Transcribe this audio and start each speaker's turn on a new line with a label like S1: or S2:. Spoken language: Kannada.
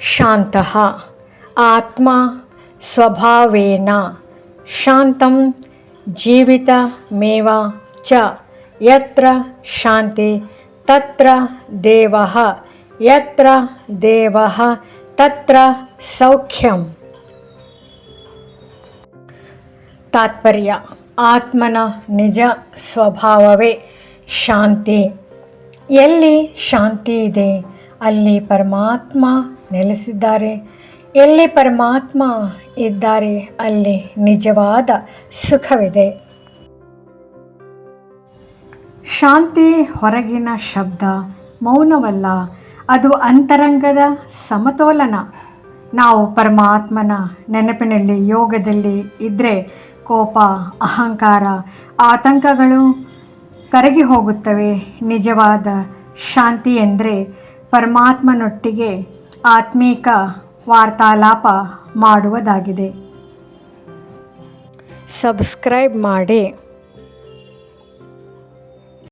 S1: ಶಾಂತಃ. ಆತ್ಮ ಸ್ವಭಾವೇನ. ಶಾಂತಂ ಜೀವಿತಮೇವ ಚ. ಯತ್ರ ಶಾಂತಿ ತತ್ರ ದೇವ. ಯತ್ರ ದೇವಃ ತತ್ರ ಸೌಖ್ಯಂ. ತಾತ್ಪರ್ಯ. ಆತ್ಮನ ನಿಜ ಸ್ವಭಾವವೇ ಶಾಂತಿ. ಎಲ್ಲಿ ಶಾಂತಿ ಇದೆ, ಅಲ್ಲಿ ಪರಮಾತ್ಮ ನೆಲೆಸಿದ್ದಾರೆ. ಎಲ್ಲಿ ಪರಮಾತ್ಮ ಇದ್ದಾರೆ, ಅಲ್ಲಿ ನಿಜವಾದ ಸುಖವಿದೆ. ಶಾಂತಿ ಹೊರಗಿನ ಶಬ್ದ, ಮೌನವಲ್ಲ, ಅದು ಅಂತರಂಗದ ಸಮತೋಲನ. ನಾವು ಪರಮಾತ್ಮನ ನೆನಪಿನಲ್ಲಿ, ಯೋಗದಲ್ಲಿ ಇದ್ದರೆ ಕೋಪ, ಅಹಂಕಾರ, ಆತಂಕಗಳು ಕರಗಿ ಹೋಗುತ್ತವೆ. ನಿಜವಾದ ಶಾಂತಿ ಎಂದರೆ ಪರಮಾತ್ಮನೊಟ್ಟಿಗೆ ಆತ್ಮೀಕ ವಾರ್ತಾಲಾಪ ಮಾಡುವುದಾಗಿದೆ. ಸಬ್ಸ್ಕ್ರೈಬ್ ಮಾಡಿ.